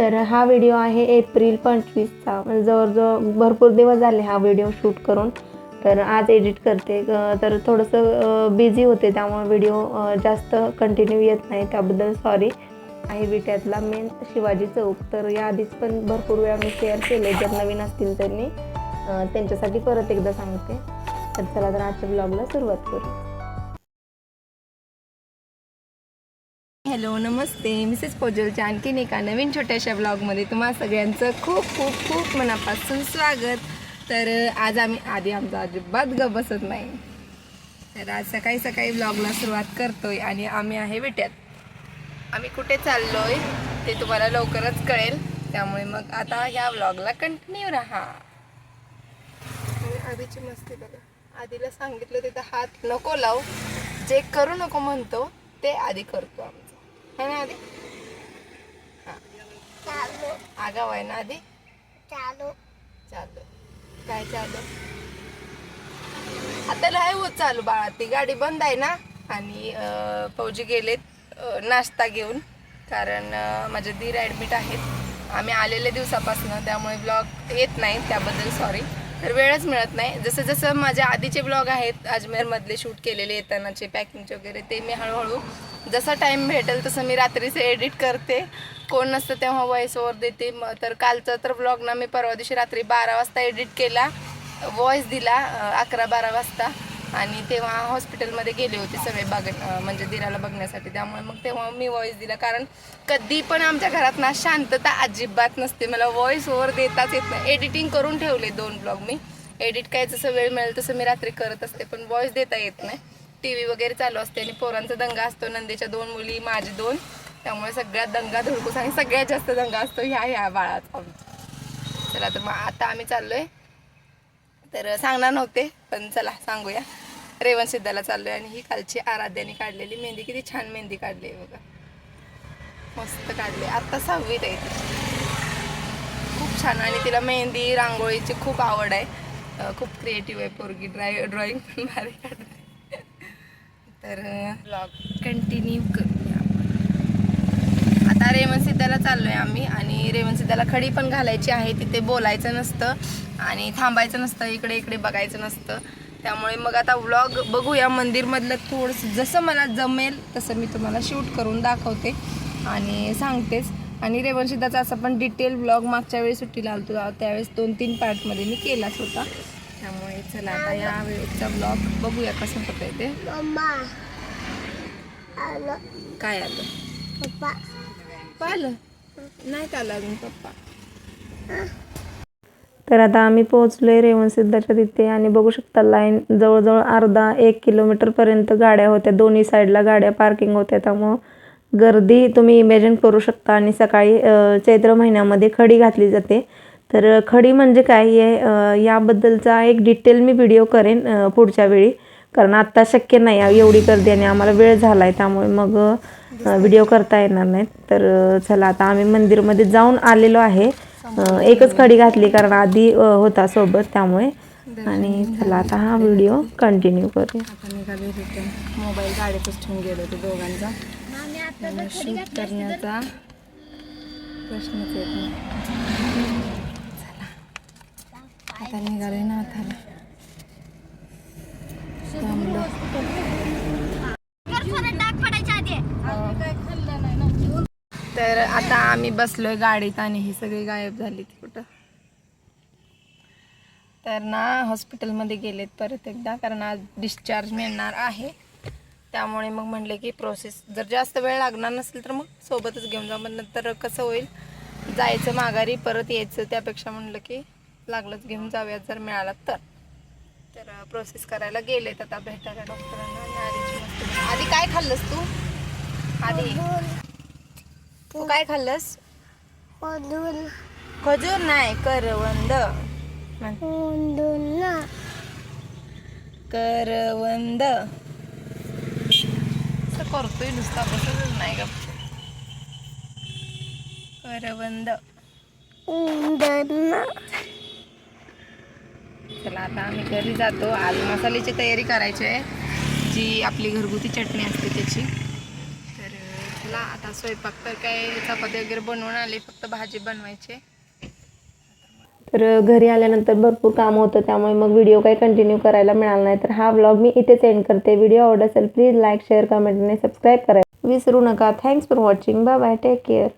तर हा व्हिडिओ आहे एप्रिल पंचवीसचा. म्हणजे जवळजवळ भरपूर दिवस झाले हा व्हिडिओ शूट करून. तर आज एडिट करते. तर थोडंसं बिझी होते त्यामुळे व्हिडिओ जास्त कंटिन्यू येत नाही. त्याबद्दल सॉरी आहे विट्यातला मेन शिवाजी चौक. तर या आधीच पण भरपूर वेळा मी शेअर केले. जर नवीन असतील त्यांनी त्यांच्यासाठी परत एकदा सांगते. तर चला तर आजच्या ब्लॉगला सुरुवात करू. हॅलो नमस्ते. मिसेस पोजलच्या आणखीन एका नवीन छोट्याशा ब्लॉगमध्ये तुम्हा सगळ्यांचं खूप खूप खूप मनापासून स्वागत. तर आज आम्ही आधी आमचं अजिबात ग बसत नाही. तर आज सकाळी सकाळी ब्लॉगला सुरुवात करतोय आणि आम्ही आहे विट्यात. आम्ही कुठे चाललोय ते तुम्हाला लवकरच कळेल. त्यामुळे मग आता ह्या ब्लॉगला कंटिन्यू राहा. आणि आधीची मस्ती बघा. आधीला सांगितलं तिथं हात नको लावू. जे करू नको म्हणतो ते आधी करतो आम्ही. है ना आधी चालू आगाव आहे ना आधी चालू चालू काय चालू आता लय होत चालू बाळा ती गाडी बंद आहे ना आणि फौजी गेलेत नाश्ता घेऊन कारण अं, माझे दीर ॲडमिट आहेत आम्ही आलेल्या दिवसापासून त्यामुळे ब्लॉग येत नाही त्याबद्दल सॉरी तर वेळच मिळत नाही. जसं जसं माझ्या आधीचे ब्लॉग आहेत अजमेरमधले शूट केलेले येतानाचे पॅकिंगचे वगैरे ते मी हळूहळू जसा टाईम भेटेल तसं मी रात्रीचे एडिट करते. कोण नसतं तेव्हा व्हॉइस ओवर देते. मग तर कालचा तर ब्लॉग ना मी परवा दिवशी रात्री बारा वाजता एडिट केला. व्हॉइस दिला अकरा बारा वाजता. आणि तेव्हा हॉस्पिटलमध्ये गेले होते सगळे बघ म्हणजे दिराला बघण्यासाठी. त्यामुळे मग तेव्हा मी व्हॉइस दिला. कारण कधी पण आमच्या घरात ना शांतता अजिबात नसते. मला व्हॉइस ओव्हर देताच येत नाही. एडिटिंग करून ठेवले दोन ब्लॉग मी. एडिट काय जसं वेळ मिळेल तसं मी रात्री करत असते पण व्हॉइस देता येत नाही. टी व्ही वगैरे चालू असते आणि पोरांचा दंगा असतो. नंदेच्या दोन मुली माझी दोन. त्यामुळे सगळ्यात दंगा धुडकूस आणि सगळ्यात जास्त दंगा असतो ह्या ह्या बाळाचा. चला तर मग आता आम्ही चाललो आहे तर सांगणार नव्हते पण चला सांगूया. रेवन सिद्धाला चाललोय आणि ही कालची आराध्याने काढलेली मेहंदी. किती छान मेहंदी काढली आहे बघा. मस्त काढली आत्ता सहावीत आहे ती. खूप छान. आणि तिला मेहंदी रांगोळीची खूप आवड आहे. खूप क्रिएटिव्ह आहे पोरगी. ड्राय ड्रॉइंग पण भारी काढते. तर ब्लॉग कंटिन्यू करूया. आता रेवन सिद्धाला चाललोय आम्ही आणि रेवन सिद्धाला खडी पण घालायची आहे. तिथे बोलायचं नसतं. आणि थांबायचं नसतं इकडे इकडे बघायचं नसतं. त्यामुळे मग आता व्लॉग बघूया. मंदिरमधलं थोडंसं जसं मला जमेल तसं मी तुम्हाला शूट करून दाखवते आणि सांगतेच. आणि रेवन सिद्धाचा असं पण डिटेल ब्लॉग मागच्या वेळी सुट्टीला आलतो त्यावेळेस दोन तीन पार्टमध्ये मी केलाच होता. त्यामुळे चला आता या वेळेचा ब्लॉग बघूया कसं होतं ते. काय आलं? पप्पा पाहिलं नाही आलं अजून पप्पा? तर आता आम्ही पोहोचलोय रेवण सिद्धाच्या तिथे आणि बघू शकता लाईन जवळजवळ अर्धा एक किलोमीटरपर्यंत गाड्या होत्या. दोन्ही साईडला गाड्या पार्किंग होत्या. त्यामुळं गर्दी तुम्ही इमॅजिन करू शकता आणि सकाळी चैत्र महिन्यामध्ये खडी घातली जाते. तर खडी म्हणजे काय? आहे याबद्दलचा एक डिटेल मी व्हिडिओ करेन पुढच्या वेळी. कारण आत्ता शक्य नाही. एवढी गर्दी आणि आम्हाला वेळ झाला आहे त्यामुळे मग व्हिडिओ करता येणार नाहीत. तर चला आता आम्ही मंदिरमध्ये जाऊन आलेलो आहे. एकच खडी घातली कारण आधी होता सोबत त्यामुळे. आणि चला आता हा व्हिडिओ कंटिन्यू करूया. आता मोबाईल गाडीतच ठेवून गेलो होतो दोघांचा. शूट करण्याचा प्रश्नच येत नाही. चला. आता निघाले ना आता थांबलो तर आता आम्ही बसलोय गाडीत आणि ही सगळी गायब झाली ती कुठं? तर ना हॉस्पिटलमध्ये गेलेत परत एकदा कारण आज डिस्चार्ज मिळणार आहे. त्यामुळे मग म्हणले की प्रोसेस जर जास्त वेळ लागणार नसेल तर मग सोबतच घेऊन जा मग नंतर कसं होईल? जायचं माघारी परत यायचं. त्यापेक्षा म्हणलं की लागलंच घेऊन जाऊयात जर मिळाला तर. तर प्रोसेस करायला गेलेत आता भेटायला डॉक्टरांना. आधी काय खाल्लंस तू? आधी. तू काय खाल्लंस? ओदून खजूर नाही करवंद. म्हण. करवंद. असं करतोय नुसता बसतच नाही ग. करवंद. चला आता आम्ही घरी जातो. आज मसाल्याची तयारी करायची आहे. जी आपली घरगुती चटणी असते त्याची. तर आता स्वयंपाक तर काय चपाती वगैरे बनवून आले फक्त भाजी बनवायची. तर घरी आल्यानंतर भरपूर काम होतं त्यामुळे मग व्हिडिओ काही कंटिन्यू करायला मिळाला नाही. तर हा व्लॉग मी इथेच एंड करते. व्हिडिओ आवडत असेल प्लीज लाईक शेअर कमेंट आणि सबस्क्राईब करायला विसरू नका. Thanks for watching bye bye take care